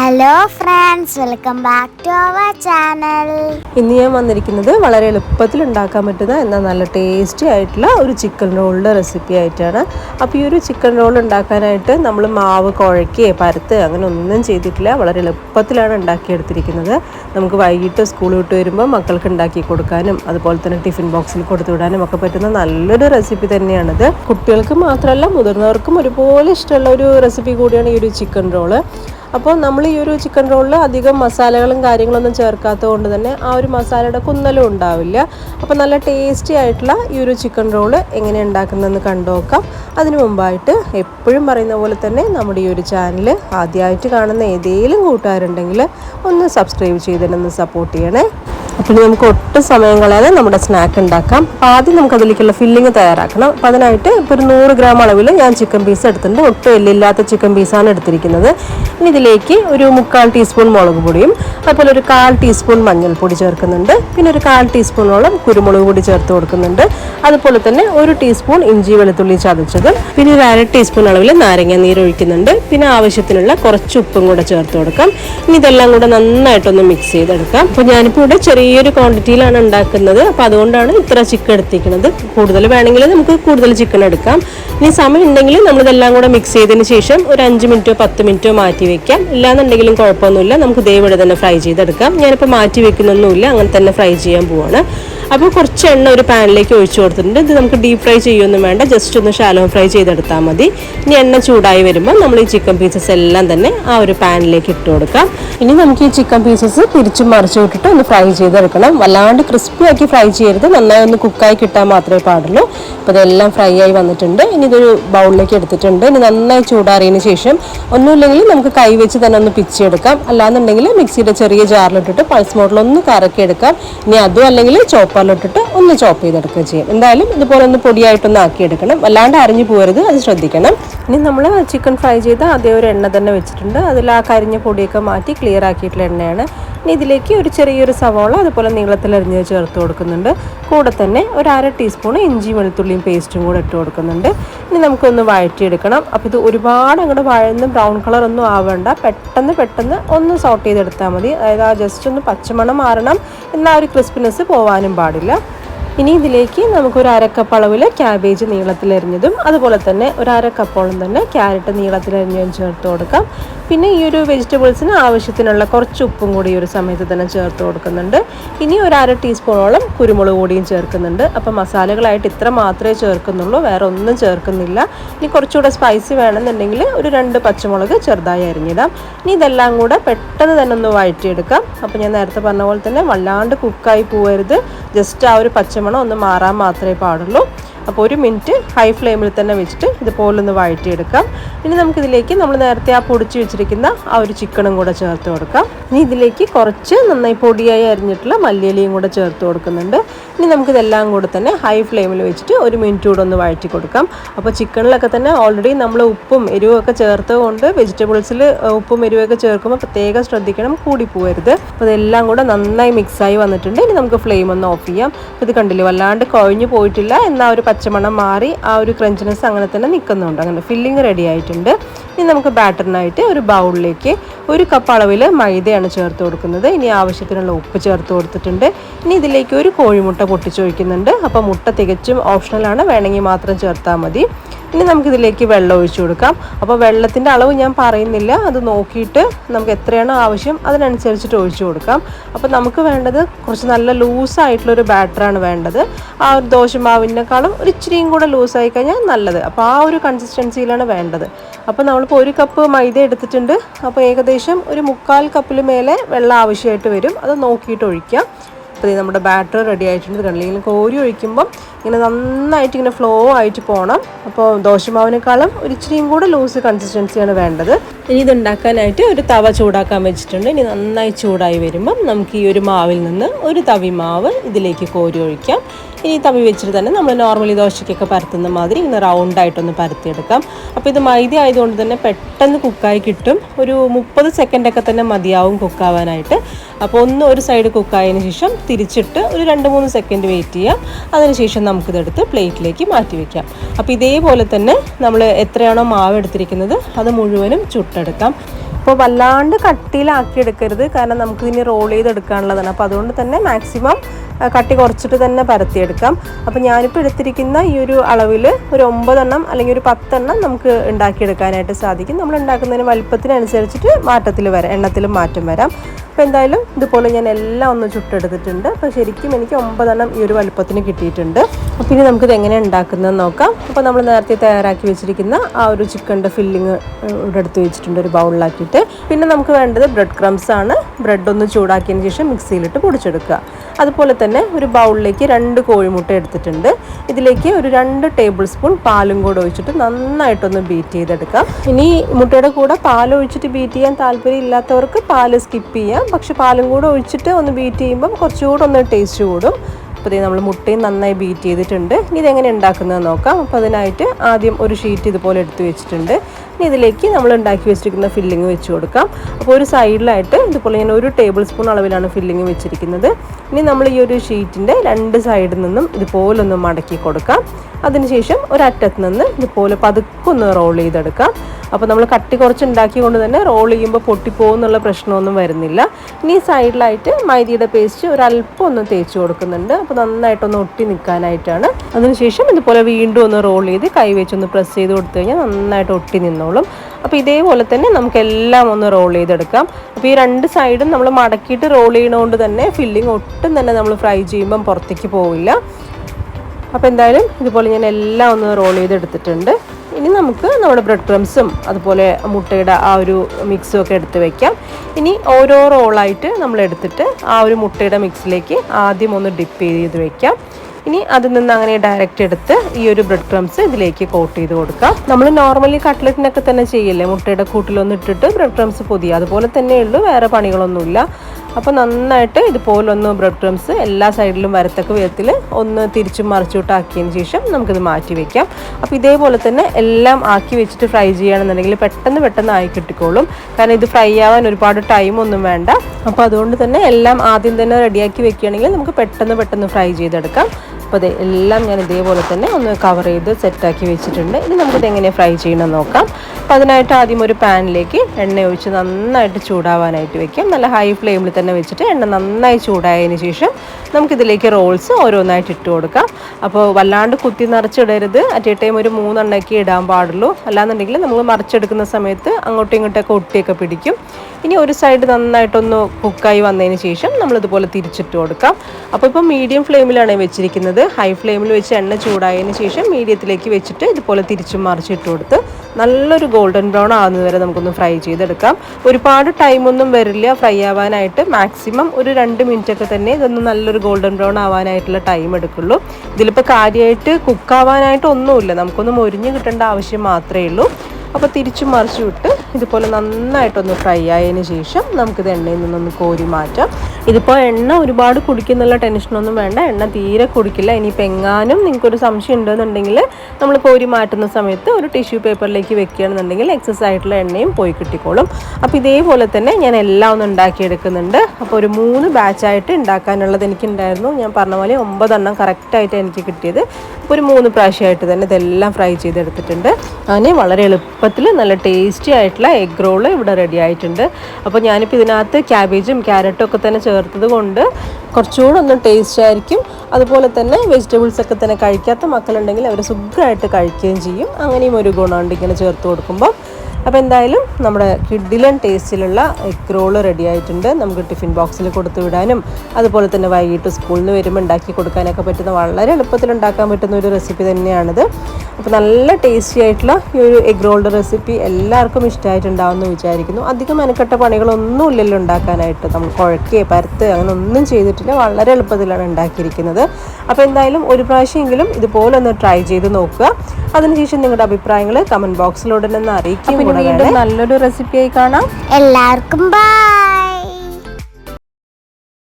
Hello friends welcome back to our channel ഇന്ന് ഞാൻ വന്നിരിക്കുന്നത് വളരെ എളുപ്പത്തിൽ ഉണ്ടാക്കാൻ പറ്റുന്ന എന്നാൽ നല്ല ടേസ്റ്റി ആയിട്ടുള്ള ഒരു ചിക്കൻ റോളിന്റെ റെസിപ്പി ആയിട്ടാണ്. അപ്പോൾ ഈ ഒരു ചിക്കൻ റോൾ ഉണ്ടാക്കാനായിട്ട് നമ്മൾ മാവ് കുഴയ്ക്കുകയോ പരത്ത് അങ്ങനെ ഒന്നും ചെയ്തിട്ടില്ല. വളരെ എളുപ്പത്തിലാണ് ഉണ്ടാക്കിയെടുത്തിരിക്കുന്നത്. നമുക്ക് വൈകിട്ട് സ്കൂൾ വിട്ട് വരുമ്പോൾ മക്കൾക്ക് ഉണ്ടാക്കി കൊടുക്കാനും അതുപോലെ തന്നെ ടിഫിൻ ബോക്സിൽ കൊടുത്തു വിടാനും ഒക്കെ പറ്റുന്ന നല്ലൊരു റെസിപ്പി തന്നെയാണിത്. കുട്ടികൾക്ക് മാത്രമല്ല മുതിർന്നവർക്കും ഒരുപോലെ ഇഷ്ടമുള്ള ഒരു റെസിപ്പി കൂടിയാണ് ഈ ഒരു ചിക്കൻ റോൾ അപ്പോൾ നമ്മൾ ഈ ഒരു ചിക്കൻ റോളിൽ അധികം മസാലകളും കാര്യങ്ങളൊന്നും ചേർക്കാത്തത് കൊണ്ട് തന്നെ ആ ഒരു മസാലയുടെ കുന്നലും ഉണ്ടാവില്ല. അപ്പോൾ നല്ല ടേസ്റ്റി ആയിട്ടുള്ള ഈ ഒരു ചിക്കൻ റോൾ എങ്ങനെ ഉണ്ടാക്കുന്നതെന്ന് കണ്ടു നോക്കാം. അതിനു മുമ്പായിട്ട് എപ്പോഴും പറയുന്ന പോലെ തന്നെ നമ്മുടെ ഈ ഒരു ചാനൽ ആദ്യമായിട്ട് കാണുന്ന ഏതെങ്കിലും കൂട്ടുകാരുണ്ടെങ്കിൽ ഒന്ന് സബ്സ്ക്രൈബ് ചെയ്തിട്ടൊന്ന് സപ്പോർട്ട് ചെയ്യണേ. അപ്പോൾ നമുക്ക് ഒട്ടും സമയം കളയാതെ നമ്മുടെ സ്നാക്ക് ഉണ്ടാക്കാം. അപ്പോൾ ആദ്യം നമുക്ക് അതിലേക്കുള്ള ഫില്ലിങ് തയ്യാറാക്കണം. അപ്പോൾ അതിനായിട്ട് ഇപ്പോൾ ഒരു നൂറ് ഗ്രാം അളവിൽ ഞാൻ ചിക്കൻ പീസ് എടുത്തിട്ടുണ്ട്. ഒട്ടും എല്ലില്ലാത്ത ചിക്കൻ പീസാണ് എടുത്തിരിക്കുന്നത്. ഇനി ഇതിലേക്ക് ഒരു മുക്കാൽ ടീസ്പൂൺ മുളക് പൊടിയും അതുപോലെ ഒരു കാൽ ടീസ്പൂൺ മഞ്ഞൾപ്പൊടി ചേർക്കുന്നുണ്ട്. പിന്നെ ഒരു കാൽ ടീസ്പൂണോളം കുരുമുളക് പൊടി ചേർത്ത് കൊടുക്കുന്നുണ്ട്. അതുപോലെ തന്നെ ഒരു ടീസ്പൂൺ ഇഞ്ചി വെളുത്തുള്ളി ചതച്ചത് പിന്നെ ഒരു അര ടീസ്പൂൺ അളവിൽ നാരങ്ങ നീര് ഒഴിക്കുന്നുണ്ട്. പിന്നെ ആവശ്യത്തിനുള്ള കുറച്ച് ഉപ്പും കൂടെ ചേർത്ത് കൊടുക്കാം. ഇനി ഇതെല്ലാം കൂടെ നന്നായിട്ടൊന്ന് മിക്സ് ചെയ്തെടുക്കാം. അപ്പോൾ ഞാനിപ്പോൾ ഇവിടെ ചെറിയൊരു ക്വാണ്ടിറ്റിയിലാണ് ഉണ്ടാക്കുന്നത്. അപ്പോൾ അതുകൊണ്ടാണ് ഇത്ര ചിക്കൻ എടുത്തിരിക്കുന്നത്. കൂടുതൽ വേണമെങ്കിൽ നമുക്ക് കൂടുതൽ ചിക്കൻ എടുക്കാം. ഇനി സമയം ഉണ്ടെങ്കിൽ നമ്മളിതെല്ലാം കൂടെ മിക്സ് ചെയ്തതിന് ശേഷം ഒരു അഞ്ച് മിനിറ്റോ പത്ത് മിനിറ്റോ മാറ്റി വെക്കാം. ഇല്ലാന്നുണ്ടെങ്കിലും കുഴപ്പമൊന്നുമില്ല. നമുക്ക് ഇതേപോലെ തന്നെ ഫ്രൈ ചെയ്തെടുക്കാം. ഞാനിപ്പോൾ മാറ്റി വെക്കുന്നൊന്നുമില്ല. അങ്ങനെ തന്നെ ഫ്രൈ ചെയ്യാൻ പോവാണ്. അപ്പോൾ കുറച്ച് എണ്ണ ഒരു പാനിലേക്ക് ഒഴിച്ചു കൊടുത്തിട്ടുണ്ട്. ഇത് നമുക്ക് ഡീപ് ഫ്രൈ ചെയ്യൊന്നും വേണ്ട. ജസ്റ്റ് ഒന്ന് ഷാലോ ഫ്രൈ ചെയ്തെടുത്താൽ മതി. ഇനി എണ്ണ ചൂടായി വരുമ്പോൾ നമ്മൾ ഈ ചിക്കൻ പീസസ് എല്ലാം തന്നെ ആ ഒരു പാനിലേക്ക് ഇട്ട് കൊടുക്കാം. ഇനി നമുക്ക് ഈ ചിക്കൻ പീസസ് തിരിച്ചും മറിച്ചു വിട്ടിട്ട് ഒന്ന് ഫ്രൈ ചെയ്തെടുക്കണം. വല്ലാണ്ട് ക്രിസ്പി ആക്കി ഫ്രൈ ചെയ്യരുത്. നന്നായി ഒന്ന് കുക്കായി കിട്ടാൻ മാത്രമേ പാടുള്ളൂ. അപ്പോൾ ഇതെല്ലാം ഫ്രൈ ആയി വന്നിട്ടുണ്ട്. ഇനി ഇതൊരു ബൗളിലേക്ക് എടുത്തിട്ടുണ്ട്. ഇനി നന്നായി ചൂടാറിയതിന് ശേഷം ഒന്നുമില്ലെങ്കിൽ നമുക്ക് കൈ വെച്ച് തന്നെ ഒന്ന് പിച്ചെടുക്കാം അല്ലാന്നുണ്ടെങ്കിൽ മിക്സിയുടെ ചെറിയ ജാറിലിട്ടിട്ട് പൾസ് മോഡിൽ ഒന്ന് കറക്കി എടുക്കാം ഇനി അതും അല്ലെങ്കിൽ ചോപ്പറിലിട്ടിട്ട് ഒന്ന് ചോപ്പ് ചെയ്തെടുക്കുക ചെയ്യും. എന്തായാലും ഇതുപോലെ ഒന്ന് പൊടിയായിട്ടൊന്ന് ആക്കിയെടുക്കണം. വല്ലാണ്ട് അരിഞ്ഞു പോകരുത്. അത് ശ്രദ്ധിക്കണം. ഇനി നമ്മൾ ചിക്കൻ ഫ്രൈ ചെയ്ത അതേ ഒരു എണ്ണ തന്നെ വെച്ചിട്ടുണ്ട്. അതിൽ ആ കരിഞ്ഞ പൊടിയൊക്കെ മാറ്റി ക്ലിയർ ആക്കിയിട്ടുള്ള എണ്ണയാണ്. ഇനി ഇതിലേക്ക് ഒരു ചെറിയൊരു സവോള അതുപോലെ നീളത്തിൽ അരിഞ്ഞ് ചേർത്ത് കൊടുക്കുന്നുണ്ട്. കൂടെ തന്നെ ഒരു അര ടീസ്പൂൺ ഇഞ്ചി വെളുത്തുള്ളിയും പേസ്റ്റും കൂടെ ഇട്ട് കൊടുക്കുന്നുണ്ട്. ഇനി നമുക്കൊന്ന് വഴറ്റിയെടുക്കണം. അപ്പോൾ ഇത് ഒരുപാട് അങ്ങോട്ട് വഴന്ന് ബ്രൗൺ കളർ ഒന്നും ആവേണ്ട. പെട്ടെന്ന് പെട്ടെന്ന് ഒന്ന് സോട്ട് ചെയ്തെടുത്താൽ മതി. അതായത് ആ ജസ്റ്റ് ഒന്ന് പച്ചമണം മാറണം. എന്നാൽ ഒരു ക്രിസ്പിനെസ് പോവാനും പാടില്ല. ഇനി ഇതിലേക്ക് നമുക്ക് നമുക്കൊരു അരക്കപ്പ് അളവിൽ ക്യാബേജ് നീളത്തിലരിഞ്ഞതും അതുപോലെ തന്നെ ഒരു അരക്കപ്പോളം തന്നെ ക്യാരറ്റ് നീളത്തിലരിഞ്ഞതും ചേർത്ത് കൊടുക്കാം. പിന്നെ ഈ ഒരു വെജിറ്റബിൾസിന് ആവശ്യത്തിനുള്ള കുറച്ച് ഉപ്പും കൂടി ഒരു സമയത്ത് തന്നെ ചേർത്ത് കൊടുക്കുന്നുണ്ട്. ഇനി ഒരു അര ടീസ്പൂണോളം കുരുമുളക് പൊടിയും ചേർക്കുന്നുണ്ട്. അപ്പോൾ മസാലകളായിട്ട് ഇത്ര മാത്രമേ ചേർക്കുന്നുള്ളൂ. വേറെ ഒന്നും ചേർക്കുന്നില്ല. ഇനി കുറച്ചുകൂടെ സ്പൈസി വേണമെന്നുണ്ടെങ്കിൽ ഒരു രണ്ട് പച്ചമുളക് ചെറുതായി അരിഞ്ഞിടാം. ഇനി ഇതെല്ലാം കൂടെ പെട്ടെന്ന് തന്നെ ഒന്ന് വഴറ്റിയെടുക്കാം. അപ്പോൾ ഞാൻ നേരത്തെ പറഞ്ഞ പോലെ തന്നെ വല്ലാണ്ട് കുക്കായി പോകരുത് ജസ്റ്റ് ആ ഒരു പച്ചമണം ഒന്ന് മാറാൻ മാത്രമേ പാടുള്ളൂ. അപ്പോൾ ഒരു മിനിറ്റ് ഹൈ ഫ്ലെയിമിൽ തന്നെ വെച്ചിട്ട് ഇതുപോലെ ഒന്ന് വഴറ്റിയെടുക്കാം. ഇനി നമുക്കിതിലേക്ക് നമ്മൾ നേരത്തെ ആ പൊടിച്ച് വെച്ചിരിക്കുന്ന ആ ഒരു ചിക്കനും കൂടെ ചേർത്ത് കൊടുക്കാം. ഇനി ഇതിലേക്ക് കുറച്ച് നന്നായി പൊടിയായി അരിഞ്ഞിട്ടുള്ള മല്ലിയിലയും കൂടെ ചേർത്ത് കൊടുക്കുന്നുണ്ട്. ഇനി നമുക്കിതെല്ലാം കൂടെ തന്നെ ഹൈ ഫ്ലെയിമിൽ വെച്ചിട്ട് ഒരു മിനിറ്റ് കൂടെ ഒന്ന് വഴറ്റി കൊടുക്കാം. അപ്പോൾ ചിക്കനിലൊക്കെ തന്നെ ഓൾറെഡി നമ്മൾ ഉപ്പും എരിവൊക്കെ ചേർത്തുകൊണ്ട് വെജിറ്റബിൾസിൽ ഉപ്പും എരിവൊക്കെ ചേർക്കുമ്പോൾ പ്രത്യേകം ശ്രദ്ധിക്കണം കൂടി പോകരുത് അപ്പോൾ ഇതെല്ലാം കൂടെ നന്നായി മിക്സായി വന്നിട്ടുണ്ട്. ഇനി നമുക്ക് ഫ്ലെയിം ഒന്ന് ഓഫ് ചെയ്യാം. ഇത് കണ്ടില്ലേ വല്ലാണ്ട് കുഴഞ്ഞു പോയിട്ടില്ല. എന്നാൽ ഒരു പച്ചമണം മാറി ആ ഒരു ക്രഞ്ചിനെസ് അങ്ങനെ തന്നെ നിൽക്കുന്നുണ്ട്. അങ്ങനെ ഫില്ലിങ് റെഡി ആയിട്ടുണ്ട്. ഇനി നമുക്ക് ബാറ്ററിനായിട്ട് ഒരു ബൗളിലേക്ക് ഒരു കപ്പ് അളവിൽ മൈദയാണ് ചേർത്ത് കൊടുക്കുന്നത്. ഇനി ആവശ്യത്തിനുള്ള ഉപ്പ് ചേർത്ത് കൊടുത്തിട്ടുണ്ട്. ഇനി ഇതിലേക്ക് ഒരു കോഴിമുട്ട പൊട്ടിച്ചൊഴിക്കുന്നുണ്ട്. അപ്പോൾ മുട്ട തികച്ചും ഓപ്ഷണലാണ് വേണമെങ്കിൽ മാത്രം ചേർത്താൽ മതി. ഇനി നമുക്കിതിലേക്ക് വെള്ളം ഒഴിച്ചു കൊടുക്കാം. അപ്പോൾ വെള്ളത്തിന്റെ അളവ് ഞാൻ പറയുന്നില്ല. അത് നോക്കിയിട്ട് നമുക്ക് എത്രയാണോ ആവശ്യം അതിനനുസരിച്ചിട്ട് ഒഴിച്ചു കൊടുക്കാം. അപ്പോൾ നമുക്ക് വേണ്ടത് കുറച്ച് നല്ല ലൂസായിട്ടുള്ളൊരു ബാറ്ററാണ് വേണ്ടത്. ആ ഒരു ദോശമാവിനേക്കാളും ഒരു ഇച്ചിരിയും കൂടെ ലൂസായി കഴിഞ്ഞാൽ നല്ലത്. അപ്പോൾ ആ ഒരു കൺസിസ്റ്റൻസിയിലാണ് വേണ്ടത്. അപ്പോൾ നമ്മളിപ്പോൾ ഒരു കപ്പ് മൈദ എടുത്തിട്ടുണ്ട്. അപ്പോൾ ഏകദേശം ഒരു മുക്കാൽ കപ്പിൽ മേലെ വെള്ളം ആവശ്യമായിട്ട് വരും. അത് നോക്കിയിട്ട് ഒഴിക്കാം. അപ്പോൾ നമ്മുടെ ബാറ്റർ റെഡി ആയിട്ടുണ്ട്. കണ്ടില്ലെങ്കിൽ കോരി ഒഴിക്കുമ്പം ഇങ്ങനെ നന്നായിട്ട് ഇങ്ങനെ ഫ്ലോ ആയിട്ട് പോകണം അപ്പോൾ ദോശമാവിനേക്കാളും ഒരു ഇച്ചിരിയും കൂടെ ലൂസ് കൺസിസ്റ്റൻസിയാണ് വേണ്ടത്. ഇനി ഇത് ഉണ്ടാക്കാനായിട്ട് ഒരു തവ ചൂടാക്കാൻ വെച്ചിട്ടുണ്ട്. ഇനി നന്നായി ചൂടായി വരുമ്പം നമുക്ക് ഈ ഒരു മാവിൽ നിന്ന് ഒരു തവി മാവ് ഇതിലേക്ക് കോരി ഒഴിക്കാം. ഇനി തവി വെച്ചിട്ട് തന്നെ നമ്മൾ നോർമലി ദോശയ്ക്കൊക്കെ പരത്തുന്ന മാതിരി ഇങ്ങനെ റൗണ്ടായിട്ടൊന്ന് പരത്തിയെടുക്കാം. അപ്പോൾ ഇത് മൈദ ആയതുകൊണ്ട് തന്നെ പെട്ടെന്ന് കുക്കായി കിട്ടും. ഒരു മുപ്പത് സെക്കൻഡൊക്കെ തന്നെ മതിയാവും കുക്കാവാനായിട്ട് അപ്പോൾ ഒന്ന് ഒരു സൈഡ് കുക്കായതിന് ശേഷം തിരിച്ചിട്ട് ഒരു രണ്ട് മൂന്ന് സെക്കൻഡ് വെയിറ്റ് ചെയ്യാം. അതിനുശേഷം നമുക്കിതെടുത്ത് പ്ലേറ്റിലേക്ക് മാറ്റി വയ്ക്കാം അപ്പോൾ ഇതേപോലെ തന്നെ നമ്മൾ എത്രയാണോ മാവ് എടുത്തിരിക്കുന്നത് അത് മുഴുവനും ചുട്ടെടുക്കാം. അപ്പോൾ വല്ലാണ്ട് കട്ടിയിലാക്കി എടുക്കരുത്. കാരണം നമുക്ക് ഇനി റോൾ ചെയ്തെടുക്കാനുള്ളതാണ്. അപ്പോൾ അതുകൊണ്ട് തന്നെ മാക്സിമം കട്ടി കുറച്ചിട്ട് തന്നെ പരത്തിയെടുക്കാം. അപ്പോൾ ഞാനിപ്പോൾ എടുത്തിരിക്കുന്ന ഈ ഒരു അളവിൽ ഒരു ഒമ്പതെണ്ണം അല്ലെങ്കിൽ ഒരു പത്തെണ്ണം നമുക്ക് ഉണ്ടാക്കിയെടുക്കാനായിട്ട് സാധിക്കും. നമ്മൾ ഉണ്ടാക്കുന്നതിന് വലിപ്പത്തിനനുസരിച്ചിട്ട് മാറ്റത്തിൽ വരാം എണ്ണത്തിലും മാറ്റം വരാം. അപ്പോൾ എന്തായാലും ഇതുപോലെ ഞാൻ എല്ലാം ഒന്ന് ചുട്ടെടുത്തിട്ടുണ്ട്. അപ്പോൾ ശരിക്കും എനിക്ക് ഒമ്പതെണ്ണം ഈ ഒരു വലുപ്പത്തിന് കിട്ടിയിട്ടുണ്ട്. അപ്പോൾ ഇനി നമുക്കിത് എങ്ങനെ ഉണ്ടാക്കുന്നതെന്ന് നോക്കാം. അപ്പോൾ നമ്മൾ നേരത്തെ തയ്യാറാക്കി വെച്ചിരിക്കുന്ന ആ ഒരു ചിക്കന്റെ ഫില്ലിങ് ഇവിടെ എടുത്ത് വെച്ചിട്ടുണ്ട് ഒരു ബൗളിലാക്കിയിട്ട്. പിന്നെ നമുക്ക് വേണ്ടത് ബ്രെഡ് ക്രംസ് ആണ്. ബ്രെഡ് ഒന്ന് ചൂടാക്കിയതിന് ശേഷം മിക്സിയിലിട്ട് പൊടിച്ചെടുക്കുക. അതുപോലെ തന്നെ ഒരു ബൗളിലേക്ക് രണ്ട് കോഴിമുട്ട എടുത്തിട്ടുണ്ട്. ഇതിലേക്ക് ഒരു രണ്ട് ടേബിൾ സ്പൂൺ പാലും കൂടെ ഒഴിച്ചിട്ട് നന്നായിട്ടൊന്ന് ബീറ്റ് ചെയ്തെടുക്കാം. ഇനി മുട്ടയുടെ കൂടെ പാൽ ഒഴിച്ചിട്ട് ബീറ്റ് ചെയ്യാൻ താല്പര്യം ഇല്ലാത്തവർക്ക് പാൽ സ്കിപ്പ് ചെയ്യാം. പക്ഷെ പാലും കൂടെ ഒഴിച്ചിട്ട് ഒന്ന് ബീറ്റ് ചെയ്യുമ്പം കുറച്ചുകൂടെ ഒന്ന് ടേസ്റ്റ് കൂടും. അപ്പോൾ ഇത് നമ്മൾ മുട്ടയും നന്നായി ബീറ്റ് ചെയ്തിട്ടുണ്ട്. ഇനി ഇതെങ്ങനെ ഉണ്ടാക്കുന്നത് നോക്കാം. അപ്പോൾ അതിനായിട്ട് ആദ്യം ഒരു ഷീറ്റ് ഇതുപോലെ എടുത്ത് വെച്ചിട്ടുണ്ട്. ഇനി ഇതിലേക്ക് നമ്മൾ ഉണ്ടാക്കി വെച്ചിരിക്കുന്ന ഫില്ലിങ് വെച്ച് കൊടുക്കാം. അപ്പോൾ ഒരു സൈഡിലായിട്ട് ഇതുപോലെ ഞാൻ ഒരു ടേബിൾ സ്പൂൺ അളവിലാണ് ഫില്ലിങ് വെച്ചിരിക്കുന്നത്. ഇനി നമ്മൾ ഈ ഒരു ഷീറ്റിന്റെ രണ്ട് സൈഡിൽ നിന്നും ഇതുപോലെ ഒന്ന് മടക്കി കൊടുക്കാം. അതിനുശേഷം ഒരറ്റത്ത് നിന്ന് ഇതുപോലെ പതുക്കൊന്ന് റോൾ ചെയ്തെടുക്കാം. അപ്പോൾ നമ്മൾ കട്ടി കുറച്ച് ഉണ്ടാക്കിക്കൊണ്ട് തന്നെ റോൾ ചെയ്യുമ്പോൾ പൊട്ടിപ്പോകുന്നുള്ള പ്രശ്നമൊന്നും വരുന്നില്ല. ഇനി സൈഡിലായിട്ട് മൈദയുടെ പേസ്റ്റ് ഒരല്പം ഒന്ന് തേച്ച് കൊടുക്കുന്നുണ്ട്. അപ്പോൾ നന്നായിട്ടൊന്ന് ഒട്ടി നിൽക്കാനായിട്ടാണ്. അതിനുശേഷം ഇതുപോലെ വീണ്ടും ഒന്ന് റോൾ ചെയ്ത് കൈ വെച്ചൊന്ന് പ്രസ് ചെയ്ത് കൊടുത്തു കഴിഞ്ഞാൽ നന്നായിട്ട് ഒട്ടി നിന്നോളും. അപ്പോൾ ഇതേപോലെ തന്നെ നമുക്ക് എല്ലാം ഒന്ന് റോൾ ചെയ്തെടുക്കാം. അപ്പോൾ ഈ രണ്ട് സൈഡും നമ്മൾ മടക്കിയിട്ട് റോൾ ചെയ്യണതുകൊണ്ട് തന്നെ ഫില്ലിങ് ഒട്ടും തന്നെ നമ്മൾ ഫ്രൈ ചെയ്യുമ്പം പുറത്തേക്ക് പോവില്ല. അപ്പോൾ എന്തായാലും ഇതുപോലെ ഞാൻ എല്ലാം ഒന്ന് റോൾ ചെയ്തെടുത്തിട്ടുണ്ട്. ഇനി നമുക്ക് നമ്മുടെ ബ്രെഡ് ക്രംസും അതുപോലെ മുട്ടയുടെ ആ ഒരു മിക്സും ഒക്കെ എടുത്ത് വെക്കാം. ഇനി ഓരോ റോളായിട്ട് നമ്മൾ എടുത്തിട്ട് ആ ഒരു മുട്ടയുടെ മിക്സിലേക്ക് ആദ്യം ഒന്ന് ഡിപ്പ് ചെയ്ത് വെക്കാം. ഇനി അതിൽ നിന്ന് അങ്ങനെ ഡയറക്റ്റ് എടുത്ത് ഈ ഒരു ബ്രെഡ് ക്രംസ് ഇതിലേക്ക് കോട്ട് ചെയ്ത് കൊടുക്കാം. നമ്മൾ നോർമലി കട്ട്ലറ്റിനൊക്കെ തന്നെ ചെയ്യില്ലേ? മുട്ടയുടെ കൂട്ടിലൊന്ന് ഇട്ടിട്ട് ബ്രെഡ് ക്രംസ് പൊതിയുക. അതുപോലെ തന്നെയുള്ളൂ വേറെ പണികളൊന്നുമില്ല. അപ്പോൾ നന്നായിട്ട് ഇതുപോലൊന്ന് ബ്രെഡ് ക്രംസ് എല്ലാ സൈഡിലും വരത്തക്ക വിധത്തിൽ ഒന്ന് തിരിച്ചും മറിച്ചോട്ടാക്കിയതിന് ശേഷം നമുക്കിത് മാറ്റി വയ്ക്കാം അപ്പോൾ ഇതേപോലെ തന്നെ എല്ലാം ആക്കി വെച്ചിട്ട് ഫ്രൈ ചെയ്യുകയാണെന്നുണ്ടെങ്കിൽ പെട്ടെന്ന് പെട്ടെന്ന് ആയി കിട്ടിക്കോളും. കാരണം ഇത് ഫ്രൈ ആവാൻ ഒരുപാട് ടൈം ഒന്നും വേണ്ട. അപ്പോൾ അതുകൊണ്ട് തന്നെ എല്ലാം ആദ്യം തന്നെ റെഡിയാക്കി വെക്കുകയാണെങ്കിൽ നമുക്ക് പെട്ടെന്ന് പെട്ടെന്ന് ഫ്രൈ ചെയ്തെടുക്കാം. അപ്പോൾ എല്ലാം ഞാൻ ഇതേപോലെ തന്നെ ഒന്ന് കവർ ചെയ്ത് സെറ്റാക്കി വെച്ചിട്ടുണ്ട്. ഇനി നമുക്കിത് എങ്ങനെ ഫ്രൈ ചെയ്യണമെന്ന് നോക്കാം. അപ്പോൾ അതിനായിട്ട് ആദ്യം ഒരു പാനിലേക്ക് എണ്ണ ഒഴിച്ച് നന്നായിട്ട് ചൂടാവാനായിട്ട് വെക്കാം. നല്ല ഹൈ ഫ്ലെയിമിൽ തന്നെ വെച്ചിട്ട് എണ്ണ നന്നായി ചൂടായതിന് ശേഷം നമുക്കിതിലേക്ക് റോൾസ് ഓരോന്നായിട്ട് ഇട്ട് കൊടുക്കാം. അപ്പോൾ വല്ലാണ്ട് കുത്തി നിറച്ചിടരുത്. അറ്റ് എ ടൈം ഒരു മൂന്നെണ്ണയ്ക്ക് ഇടാൻ പാടുള്ളൂ. അല്ലാന്നുണ്ടെങ്കിൽ നമ്മൾ മറിച്ചെടുക്കുന്ന സമയത്ത് അങ്ങോട്ടും ഇങ്ങോട്ടൊക്കെ ഒട്ടിയൊക്കെ പിടിക്കും. ഇനി ഒരു സൈഡ് നന്നായിട്ടൊന്ന് കുക്കായി വന്നതിന് ശേഷം നമ്മളിതുപോലെ തിരിച്ചിട്ട് കൊടുക്കാം. അപ്പോൾ ഇപ്പോൾ മീഡിയം ഫ്ലെയിമിലാണ് വെച്ചിരിക്കുന്നത്. ഹൈ ഫ്ലെയിമിൽ വെച്ച് എണ്ണ ചൂടായതിന് ശേഷം മീഡിയത്തിലേക്ക് വെച്ചിട്ട് ഇതുപോലെ തിരിച്ചും മറിച്ചിട്ട് കൊടുത്ത് നല്ലൊരു ഗോൾഡൻ ബ്രൗൺ ആകുന്നത് വരെ നമുക്കൊന്ന് ഫ്രൈ ചെയ്തെടുക്കാം. ഒരുപാട് ടൈമൊന്നും വരില്ല. ഫ്രൈ ആവാനായിട്ട് മാക്സിമം ഒരു രണ്ട് മിനിറ്റൊക്കെ തന്നെ ഇതൊന്ന് നല്ലൊരു ഗോൾഡൻ ബ്രൗൺ ആവാനായിട്ടുള്ള ടൈം എടുക്കുള്ളൂ. ഇതിലിപ്പോൾ കാര്യമായിട്ട് കുക്കാവാനായിട്ട് ഒന്നുമില്ല. നമുക്കൊന്ന് മൊരിഞ്ഞ് കിട്ടേണ്ട ആവശ്യം മാത്രമേ ഉള്ളൂ. അപ്പോൾ തിരിച്ചു മറിച്ചു വിട്ട് ഇതുപോലെ നന്നായിട്ടൊന്ന് ഫ്രൈ ആയതിന് ശേഷം നമുക്കിത് എണ്ണയിൽ നിന്നൊന്ന് കോരി മാറ്റാം. ഇതിപ്പോൾ എണ്ണ ഒരുപാട് കുടിക്കുന്നുള്ള ടെൻഷനൊന്നും വേണ്ട. എണ്ണ തീരെ കുടിക്കില്ല. ഇനിയിപ്പോൾ എങ്ങാനും നിങ്ങൾക്കൊരു സംശയം ഉണ്ടെന്നുണ്ടെങ്കിൽ നമ്മൾ കോരി മാറ്റുന്ന സമയത്ത് ഒരു ടിഷ്യൂ പേപ്പറിലേക്ക് വെക്കുകയാണെന്നുണ്ടെങ്കിൽ എക്സസ് ആയിട്ടുള്ള എണ്ണയും പോയി കിട്ടിക്കോളും. അപ്പോൾ ഇതേപോലെ തന്നെ ഞാൻ എല്ലാം ഒന്ന് ഉണ്ടാക്കിയെടുക്കുന്നുണ്ട്. അപ്പോൾ ഒരു മൂന്ന് ബാച്ചായിട്ട് ഉണ്ടാക്കാനുള്ളത് എനിക്കുണ്ടായിരുന്നു. ഞാൻ പറഞ്ഞ പോലെ ഒമ്പതെണ്ണം കറക്റ്റായിട്ട് എനിക്ക് കിട്ടിയത്. അപ്പോൾ ഒരു മൂന്ന് പ്രാവശ്യമായിട്ട് തന്നെ ഇതെല്ലാം ഫ്രൈ ചെയ്തെടുത്തിട്ടുണ്ട്. അങ്ങനെ വളരെ എളുപ്പത്തിൽ നല്ല ടേസ്റ്റി ആയിട്ടുള്ള എഗ് റോൾ ഇവിടെ റെഡി ആയിട്ടുണ്ട്. അപ്പോൾ ഞാനിപ്പോൾ ഇതിനകത്ത് ക്യാബേജും ക്യാരറ്റും ഒക്കെ തന്നെ ചേർത്തത് കൊണ്ട് കുറച്ചുകൂടെ ഒന്ന് ടേസ്റ്റ് ആയിരിക്കും. അതുപോലെ തന്നെ വെജിറ്റബിൾസ് ഒക്കെ തന്നെ കഴിക്കാത്ത മക്കളുണ്ടെങ്കിൽ അവർ സുഖമായിട്ട് കഴിക്കുകയും ചെയ്യും. അങ്ങനെയും ഒരു ഗുണമുണ്ട് ഇങ്ങനെ ചേർത്ത് കൊടുക്കുമ്പോൾ അപ്പോൾ എന്തായാലും നമ്മുടെ കിഡിലൻ ടേസ്റ്റിലുള്ള എഗ് റോൾ റെഡി ആയിട്ടുണ്ട്. നമുക്ക് ടിഫിൻ ബോക്സിൽ കൊടുത്തു വിടാനും അതുപോലെ തന്നെ വൈകിട്ട് സ്കൂളിൽ നിന്ന് വരുമ്പോൾ ഉണ്ടാക്കി കൊടുക്കാനൊക്കെ പറ്റുന്ന വളരെ എളുപ്പത്തിൽ ഉണ്ടാക്കാൻ പറ്റുന്ന ഒരു റെസിപ്പി തന്നെയാണിത്. അപ്പോൾ നല്ല ടേസ്റ്റി ആയിട്ടുള്ള ഈ ഒരു എഗ് റോളിന്റെ റെസിപ്പി എല്ലാവർക്കും ഇഷ്ടമായിട്ടുണ്ടാവുമെന്ന് വിചാരിക്കുന്നു. അധികം മെനക്കെട്ട പണികളൊന്നും ഇല്ലല്ലോ ഉണ്ടാക്കാനായിട്ട്. നമ്മൾ കുഴക്കേ പരത്ത് അങ്ങനെ ഒന്നും ചെയ്തിട്ടില്ല. വളരെ എളുപ്പത്തിലാണ് ഉണ്ടാക്കിയിരിക്കുന്നത്. അപ്പോൾ എന്തായാലും ഒരു പ്രാവശ്യമെങ്കിലും ഇതുപോലെ ഒന്ന് ട്രൈ ചെയ്ത് നോക്കുക. അതിനുശേഷം നിങ്ങളുടെ അഭിപ്രായങ്ങൾ കമന്റ് ബോക്സിലൂടെ തന്നെ അറിയിക്കും കൂടെ നല്ലൊരു റെസിപ്പി ആയി കാണാം. എല്ലാവർക്കും ബൈ